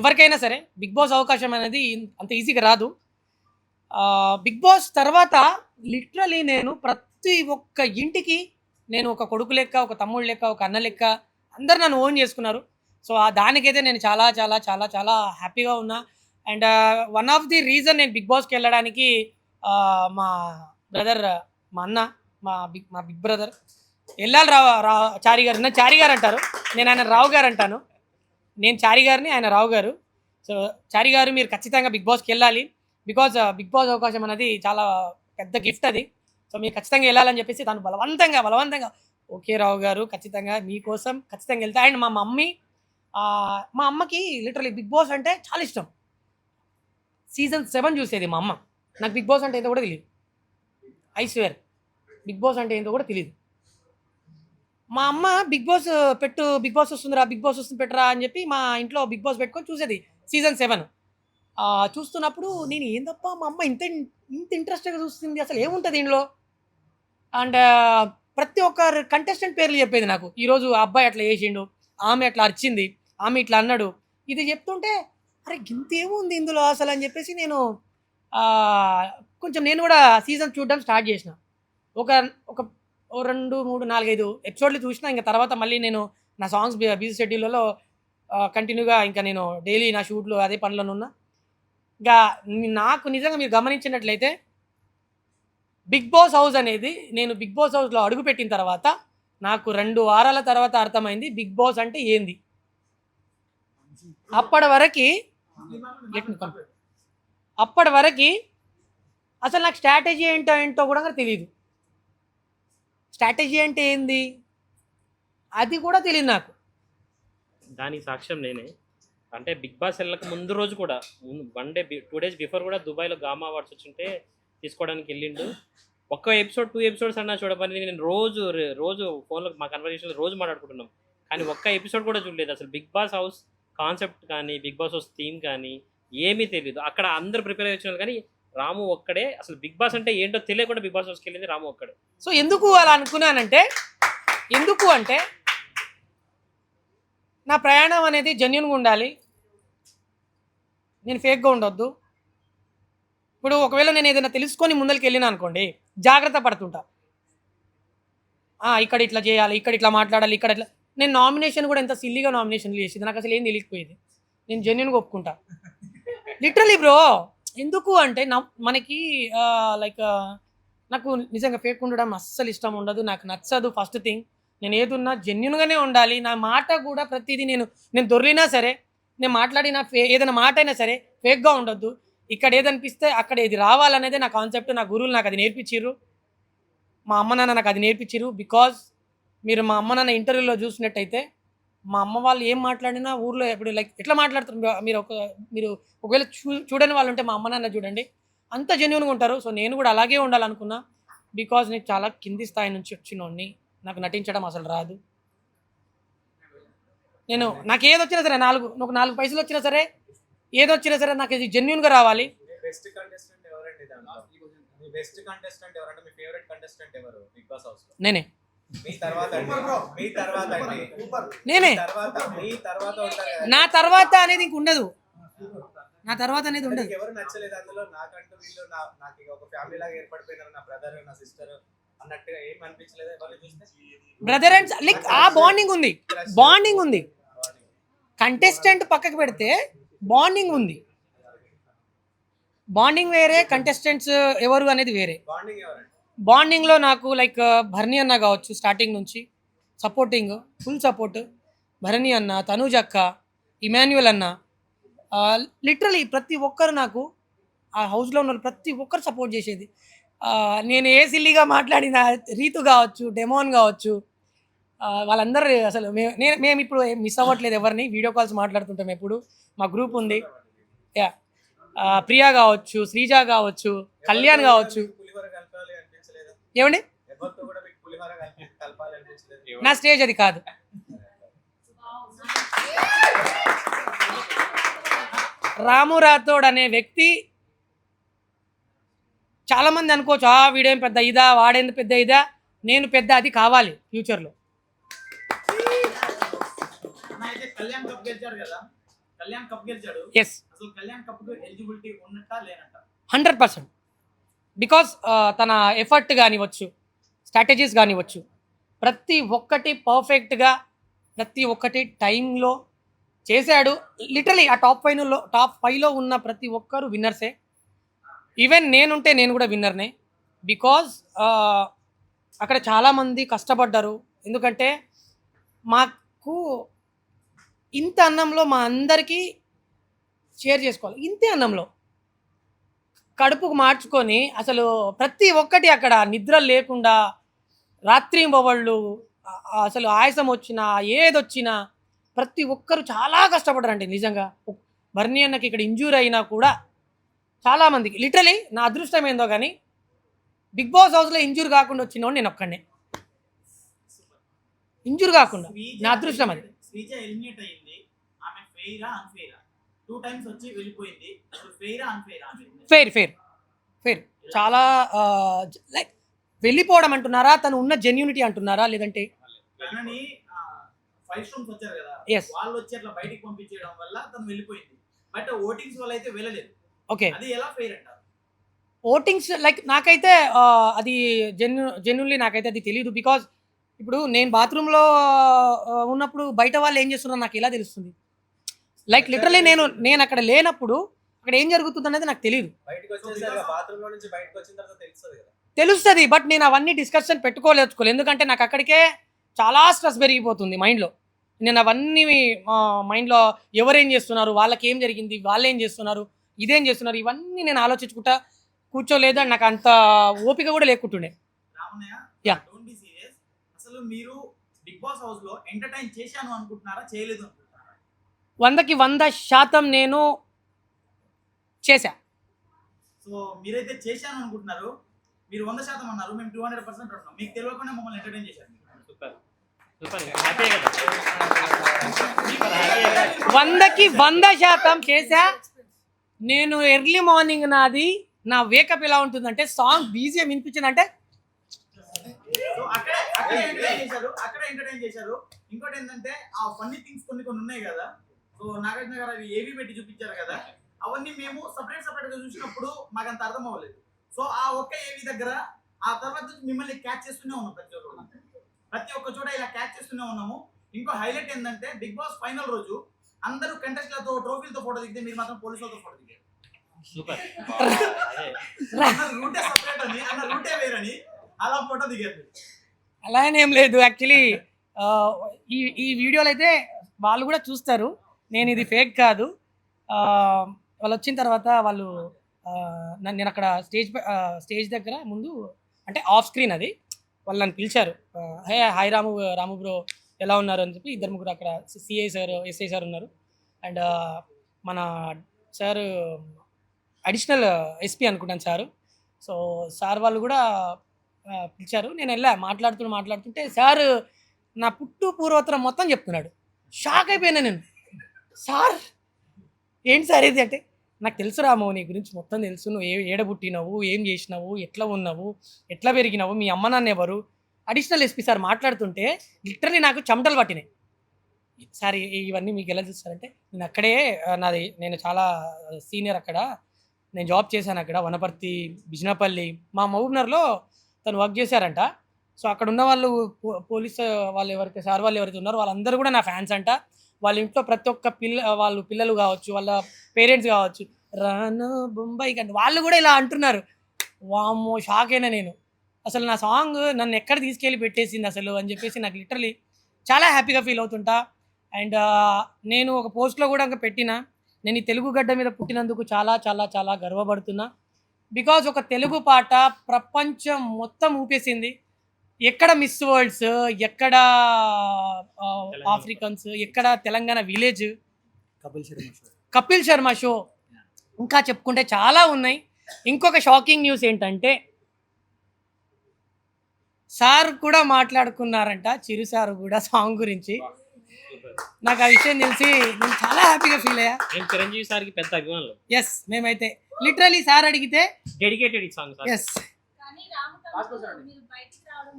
ఎవరికైనా సరే big boss అవకాశం అనేది అంత ఈజీగా రాదు. బిగ్ బాస్ తర్వాత లిటరలీ నేను ప్రతి ఒక్క ఇంటికి నేను ఒక కొడుకు లెక్క ఒక తమ్ముడు లెక్క ఒక అన్న లెక్క అందరు నన్ను ఓన్ చేసుకున్నారు. సో ఆ దానికైతే నేను చాలా చాలా చాలా చాలా హ్యాపీగా ఉన్నా. And one of the reason నేను బిగ్ బాస్కి వెళ్ళడానికి మా బ్రదర్ మా అన్న మా బిగ్ మా బిగ్ బ్రదర్ వెళ్ళాలి రావు రా చారి గారు చారి గారు అంటారు. నేను ఆయన రావు గారు అంటాను. నేను చారి గారిని ఆయన రావు గారు. సో చారి గారు మీరు ఖచ్చితంగా బిగ్ బాస్కి వెళ్ళాలి. బికాజ్ బిగ్ బాస్ అవకాశం అనేది చాలా పెద్ద గిఫ్ట్ అది. సో మీరు ఖచ్చితంగా వెళ్ళాలని చెప్పేసి తను బలవంతంగా బలవంతంగా ఓకే రావు గారు ఖచ్చితంగా మీకోసం ఖచ్చితంగా వెళ్తా. అండ్ మా మమ్మీ మా అమ్మకి లిటరలీ బిగ్ బాస్ అంటే చాలా ఇష్టం. సీజన్ సెవెన్ చూసేది మా అమ్మ. నాకు బిగ్ బాస్ అంటే ఏంటో కూడా తెలియదు. ఐశ్వర్ బిగ్ బాస్ అంటే ఏంటో కూడా తెలియదు. మా అమ్మ బిగ్ బాస్ పెట్టు బిగ్ బాస్ వస్తుందిరా బిగ్ బాస్ వస్తుంది పెట్టరా అని చెప్పి మా ఇంట్లో బిగ్ బాస్ పెట్టుకొని చూసేది సీజన్ సెవెన్. చూస్తున్నప్పుడు నేను ఏందప్ప మా అమ్మ ఇంత ఇంత ఇంట్రెస్ట్గా చూస్తుంది అసలు ఏముంటుంది దీనిలో అండ్ ప్రతి ఒక్క కంటెస్టెంట్ పేర్లు చెప్పేది నాకు. ఈరోజు ఆ అబ్బాయి అట్లా చేసిండు ఆమె అట్లా అరిచింది ఆమె ఇట్లా అన్నాడు. ఇది చెప్తుంటే అరే ఇంతేముంది ఇందులో అసలు అని చెప్పేసి నేను కొంచెం నేను కూడా సీజన్ చూడడం స్టార్ట్ చేసిన. ఒక ఒక ఓ రెండు మూడు నాలుగైదు ఎపిసోడ్లు చూసిన ఇంకా తర్వాత మళ్ళీ నేను నా సాంగ్స్ బిజీ షెడ్యూల్లో కంటిన్యూగా ఇంకా నేను డైలీ నా షూట్లు అదే పనులను ఉన్నా. ఇంకా నాకు నిజంగా మీరు గమనించినట్లయితే బిగ్ బాస్ హౌస్ అనేది నేను బిగ్ బాస్ హౌస్లో అడుగుపెట్టిన తర్వాత నాకు రెండు వారాల తర్వాత అర్థమైంది బిగ్ బాస్ అంటే ఏంది. అప్పటి వరకు అప్పటి వరకు అసలు నాకు స్ట్రాటజీ ఏంటో ఏంటో కూడా తెలియదు స్ట్రాటజీ అంటే ఏంది? అది కూడా తెలియదు నాకు. దానికి సాక్ష్యం నేనే. అంటే బిగ్ బాస్ వెళ్ళక ముందు రోజు కూడా one day two days before కూడా దుబాయ్లో గామా అవార్డ్స్ వచ్చింటే తీసుకోవడానికి వెళ్ళిండు. ఒక్క ఎపిసోడ్ టూ ఎపిసోడ్స్ అన్నా చూడమని నేను రోజు రోజు ఫోన్లో మా కన్వర్జేషన్లో రోజు మాట్లాడుకుంటున్నాం. కానీ ఒక్క ఎపిసోడ్ కూడా చూడలేదు. అసలు బిగ్ బాస్ హౌస్ కాన్సెప్ట్ కానీ బిగ్ బాస్ హౌస్ థీమ్ కానీ ఏమీ తెలియదు అక్కడ అందరూ ప్రిపేర్ అయ్యి కానీ రాము ఒక్కడే అసలు బిగ్ బాస్ అంటే ఏంటో తెలియకుండా బిగ్ బాస్ హౌస్కి వెళ్ళింది రాము ఒక్కడే. సో ఎందుకు అలా అనుకున్నానంటే ఎందుకు అంటే నా ప్రయాణం అనేది జెన్యున్గా ఉండాలి. నేను ఫేక్గా ఉండొద్దు. ఇప్పుడు ఒకవేళ నేను ఏదైనా తెలుసుకొని ముందరికి వెళ్ళినా అనుకోండి జాగ్రత్త పడుతుంటా. ఇక్కడ ఇట్లా చేయాలి ఇక్కడ ఇట్లా మాట్లాడాలి ఇక్కడ ఇట్లా. నేను నామినేషన్ కూడా ఎంత సిల్లీగా నామినేషన్లు చేసేది నాకు అసలు ఏం తెలియకపోయేది. నేను జెన్యున్గా ఒప్పుకుంటా. లిటరలీ బ్రో ఎందుకు అంటే నా మనకి లైక్ నాకు నిజంగా ఫేక్ ఉండడం అస్సలు ఇష్టం ఉండదు నాకు నచ్చదు. ఫస్ట్ థింగ్ నేను ఏదున్నా జెన్యున్గానే ఉండాలి. నా మాట కూడా ప్రతిదీ నేను నేను దొరికినా సరే నేను మాట్లాడిన ఫే ఏదైనా మాట అయినా సరే ఫేక్గా ఉండొద్దు. ఇక్కడ ఏదనిపిస్తే అక్కడ ఏది రావాలనేదే నా కాన్సెప్ట్ నా గురువులు నాకు అది నేర్పించిర్రు. మా అమ్మ నాన్న నాకు అది నేర్పించిర్రు. బికాజ్ మీరు మా అమ్మ నాన్న ఇంటర్వ్యూలో చూసినట్టయితే మా అమ్మ వాళ్ళు ఏం మాట్లాడినా ఊర్లో ఇప్పుడు లైక్ ఎట్లా మాట్లాడుతారు? మీరు- ఒక మీరు ఒకవేళ చూ చూడని వాళ్ళు ఉంటే మా అమ్మ నాన్న చూడండి. అంత జెన్యున్గా ఉంటారు. సో నేను కూడా అలాగే ఉండాలనుకున్నా. బికాజ్ నేను చాలా కింది స్థాయి నుంచి వచ్చినోడిని. నాకు నటించడం అసలు రాదు. నేను నాకు ఏది వచ్చినా సరే నాలుగు ఒక నాలుగు పైసలు వచ్చినా సరే ఏది వచ్చినా సరే నాకు ఇది జెన్యున్గా రావాలి. బెస్ట్ కంటెస్టెంట్ ఎవరండి దాంట్లో? మీ బెస్ట్ కంటెస్టెంట్ ఎవరంటే మీ ఫేవరెట్ కంటెస్టెంట్ ఎవరు? బిగ్ బాస్ హౌస్లో? నేనే. మీ తర్వాత అండి. మీ తర్వాత అండి. నేనే. మీ తర్వాత మీ తర్వాత ఉంటారు కదా. నా తర్వాత అనేది ఇంక ఉండదు. నా తర్వాత అనేది ఉండదు. ఎవరు నచ్చలేదు అందులో? నాకంటూ వీళ్ళు నా నాకు ఒక ఫ్యామిలీ లాగా ఏర్పడిపోయినారు నా బ్రదర్ నా సిస్టర్ అన్నట్టుగా ఏం అనిపించలేదు ఎవరిని చూస్తే? బ్రదర్ అండ్ లైక్ ఆ బాండింగ్ ఉంది. బాండింగ్ ఉంది. కంటెస్టెంట్ పక్కకు పెడితే బాండింగ్ ఉంది. బాండింగ్ వేరే కంటెస్టెంట్స్ ఎవరు అనేది వేరే. బాండింగ్ ఎవరండి? బాండింగ్లో నాకు లైక్ భరణి అన్న కావచ్చు స్టార్టింగ్ నుంచి. సపోర్టింగ్ ఫుల్ సపోర్ట్ భరణి అన్న తనూజ్ అక్క ఇమాన్యువల్ అన్న. లిటరలీ ప్రతి ఒక్కరు నాకు ఆ హౌస్లో ఉన్న వాళ్ళు ప్రతి ఒక్కరు సపోర్ట్ చేసేది. నేను ఏ సిల్లీగా మాట్లాడిన రీతు కావచ్చు డెమోన్ కావచ్చు వాళ్ళందరూ అసలు మేము నేను మేము ఇప్పుడు మిస్ అవ్వట్లేదు ఎవరిని. వీడియో కాల్స్ మాట్లాడుతుంటాం ఎప్పుడు. మా గ్రూప్ ఉంది. యా ప్రియా కావచ్చు శ్రీజ కావచ్చు కళ్యాణ్ కావచ్చు మీకు పులిహోర కలపాలి అనిపించలేదు ఏమండి? నా స్టేజ్ అది కాదు. రాము రాథోడ్ అనే వ్యక్తి చాలా మంది అనుకోవచ్చు ఆ వీడేం పెద్ద ఇదా వాడేం పెద్ద ఇదా నేను పెద్ద అది కావాలి ఫ్యూచర్లో. Yes hundred percent. బికాస్ తన ఎఫర్ట్ కానివ్వచ్చు స్ట్రాటజీస్ కానివ్వచ్చు ప్రతి ఒక్కటి పర్ఫెక్ట్గా ప్రతి ఒక్కటి టైంలో చేశాడు. లిటరలీ ఆ టాప్ ఫైవ్లో టాప్ ఫైవ్లో ఉన్న ప్రతి ఒక్కరు విన్నర్సే ఈవెన్ నేనుంటే నేను కూడా విన్నర్నే బికాజ్ అక్కడ చాలామంది కష్టపడ్డారు. ఎందుకంటే మాకు ఇంత అన్నంలో మా అందరికీ షేర్ చేసుకోవాలి. ఇంతే అన్నంలో. కడుపుకు మార్చుకొని అసలు ప్రతి ఒక్కటి అక్కడ నిద్ర లేకుండా రాత్రి బొవళ్ళు అసలు ఆయాసం వచ్చినా ఏదొచ్చినా ప్రతి ఒక్కరు చాలా కష్టపడ్డారండి నిజంగా. బర్నీ అన్నకి ఇక్కడ ఇంజూర్ అయినా కూడా చాలామందికి లిటరలీ నా అదృష్టం ఏందో కానీ బిగ్ బాస్ హౌస్లో ఇంజూర్ కాకుండా వచ్చినోడు నేను ఒక్కడే ఇంజూర్ కాకుండా. నా అదృష్టం అది. టూ టైమ్స్ వచ్చి వెళ్ళిపోయింది. ఫెయిరా ఫెయిర్ ఫెయిర్ ఫెయిర్ చాలా లైక్ వెళ్ళిపోవడం అంటున్నారా? తను ఉన్న జెన్యూనిటీ అంటున్నారా? లేదంటే ఫైవ్ స్టోన్స్ వచ్చారు కదా. వాళ్ళు వచ్చి అట్లా బయటికి పంపించేయడం వల్ల తను వెళ్ళిపోయింది. బట్ ఓటింగ్స్ వల్ల అయితే వెళ్ళలేదు. ఓకే. అది ఎలా ఫెయిర్ అంటారు? ఓటింగ్స్ లైక్ నాకైతే అది జెన్యు జెన్యున్లీ నాకైతే అది తెలియదు బికాజ్ ఇప్పుడు నేను బాత్రూంలో ఉన్నప్పుడు బయట వాళ్ళు ఏం చేస్తున్నారో నాకు ఎలా తెలుస్తుంది? లైక్ లిటరలీ నేను నేను అక్కడ లేనప్పుడు అక్కడ ఏం జరుగుతుంది అనేది నాకు తెలియదు బయటకు వచ్చేసరికి బాత్రూమ్లో నుంచి బయటకు వచ్చిన తర్వాత తెలుస్తుంది కదా. తెలుస్తుంది బట్ నేను అవన్నీ డిస్కషన్ పెట్టుకోలేచుకోలేదు ఎందుకంటే నాకు అక్కడికే చాలా స్ట్రెస్ పెరిగిపోతుంది మైండ్లో నేను అవన్నీ మైండ్లో ఎవరేం చేస్తున్నారు వాళ్ళకి ఏం జరిగింది వాళ్ళు ఏం చేస్తున్నారు ఇదేం చేస్తున్నారు ఇవన్నీ నేను ఆలోచించుకుంటా కూర్చోలేదు అండ్ నాకు అంత ఓపిక కూడా లేకుంటుండే. రామన్నయ్య Yeah. డోంట్ బి సీరియస్ అసలు మీరు బిగ్ బాస్ హౌస్లో ఎంటర్టైన్ చేశాను అనుకుంటున్నారా? చేయలేదు అనుకుంటున్నారా? వందకి వంద శాతం నేను చేశా. సో మీరైతే చేశాను అనుకుంటున్నారు. మీరు వంద శాతం అన్నారు మేము టూ హండ్రెడ్ పర్సెంట్ అంటున్నాం. మీకు తెలియకుండా మమ్మల్ని ఎంటర్టైన్ చేశారు. సూపర్. సూపర్. హ్యాపీ కదా సూపర్ హ్యాపీ కదా? వందకి వంద శాతం చేశా. నేను ఎర్లీ మార్నింగ్ నాది నా వేకప్ ఎలా ఉంటుందంటే సాంగ్ బీజిఎం వినిపించిందంటే. సో అక్కడ అక్కడ ఎంటర్టైన్ చేశారు అక్కడ ఎంటర్టైన్ చేశారు. ఇంకోటి ఏంటంటే ఆ ఫన్నీ థింగ్స్ కొన్ని కొన్ని ఉన్నాయి కదా. సో నాగార్జున గారు అవి ఏవి పెట్టి చూపించారు కదా అవన్నీ మేము సపరేట్ సపరేట్గా చూసినప్పుడు మాకు అంత అర్థం అవ్వలేదు. సో ఆ ఒక్క ఏవి దగ్గర ఆ తర్వాత మిమ్మల్ని క్యాచ్ చేస్తూనే ఉన్నాం ప్రతి ఒక్క ప్రతి ఒక్క చోట ఇలా క్యాచ్ చేస్తూనే ఉన్నాము. ఇంకో హైలైట్ ఏంటంటే బిగ్ బాస్ ఫైనల్ రోజు అందరూ కంటెస్ట్లతో ట్రోఫీలతో ఫోటో దిగితే మీరు మాత్రం పోలీసులతో ఫోటో దిగారు. సూపర్ రూటే సపరేట్ అని అన్న రూటే వేరని అలా ఫోటో దిగారు. అలా ఏం లేదు యాక్చువల్లీ ఈ ఈ వీడియోలు అయితే వాళ్ళు కూడా చూస్తారు. నేను ఇది ఫేక్ కాదు. వాళ్ళు వచ్చిన తర్వాత వాళ్ళు నేను అక్కడ స్టేజ్ పై- స్టేజ్ దగ్గర ముందు అంటే ఆఫ్ స్క్రీన్ అది. వాళ్ళు నన్ను పిలిచారు. హే హాయ్ రాము రాము బ్రో ఎలా ఉన్నారు అని చెప్పి ఇద్దరు ముగ్గురు అక్కడ సిఐ సార్ ఎస్ఐ సార్ ఉన్నారు. అండ్ మన సార్ అడిషనల్ ఎస్పీ అనుకుంటాను సారు. సో సార్ వాళ్ళు కూడా పిలిచారు. నేను వెళ్ళా మాట్లాడుతూ మాట్లాడుతుంటే సార్ నా పుట్టు పూర్వోత్తరం మొత్తం చెప్తున్నాడు. షాక్ అయిపోయినా నేను. సార్! ఏంటి సార్ ఇది అంటే? నాకు తెలుసు రామో నీ గురించి మొత్తం తెలుసు. నువ్వు ఏ ఏడ పుట్టినావు ఏం చేసినావు ఎట్లా ఉన్నావు ఎట్లా పెరిగినావు మీ అమ్మ నాన్న ఎవరు? అడిషనల్ ఎస్పీ సార్ మాట్లాడుతుంటే లిటరలీ నాకు చెమటలు పట్టినాయి. సార్ ఇవన్నీ మీకు ఎలా చూస్తారంటే నేను అక్కడే నాది నేను చాలా సీనియర్ అక్కడ. నేను జాబ్ చేశాను అక్కడ వనపర్తి బిజినపల్లి. మా మహబూబ్నగర్లో తను వర్క్ చేశారంట. సో అక్కడ ఉన్న వాళ్ళు పో- పోలీస్ వాళ్ళు ఎవరైతే సార్ వాళ్ళు ఎవరైతే ఉన్నారో వాళ్ళందరూ కూడా నా ఫ్యాన్స్ అంట. వాళ్ళ ఇంట్లో ప్రతి ఒక్క పిల్ల వాళ్ళు పిల్లలు కావచ్చు వాళ్ళ పేరెంట్స్ కావచ్చు రాను బొంబాయి కంటే వాళ్ళు కూడా ఇలా అంటున్నారు. వామ్మో షాక్ అయినా నేను. అసలు నా సాంగ్ నన్ను ఎక్కడ తీసుకెళ్ళి పెట్టేసింది అసలు అని చెప్పేసి నాకు లిటరలీ చాలా హ్యాపీగా ఫీల్ అవుతుంటా. అండ్ నేను ఒక పోస్ట్లో కూడా ఇంకా పెట్టిన. నేను ఈ తెలుగు గడ్డ మీద పుట్టినందుకు చాలా చాలా చాలా గర్వపడుతున్నా. బికాజ్ ఒక తెలుగు పాట ప్రపంచం మొత్తం ఊపేసింది. ఎక్కడ మిస్ వరల్డ్స్ ఎక్కడ ఆఫ్రికన్స్ ఎక్కడ Telangana village? Kapil Sharma show. Kapil Sharma show. ఇంకా చెప్పుకుంటే చాలా ఉన్నాయి. ఇంకొక షాకింగ్ న్యూస్ ఏంటంటే సార్ కూడా మాట్లాడుకున్నారంట చిరు సార్ కూడా సాంగ్ గురించి. నాకు ఆ విషయం తెలిసి నేను చాలా హ్యాపీగా ఫీల్ అయ్యా. నేను చిరంజీవి సార్కి పెద్ద అభిమానులు. ఎస్ మేమైతే. లిటరలీ సార్ అడిగితే డెడికేటెడ్ సాంగ్ ఎస్ కానీ రామకృష్ణ మీరు బయటికి రావడం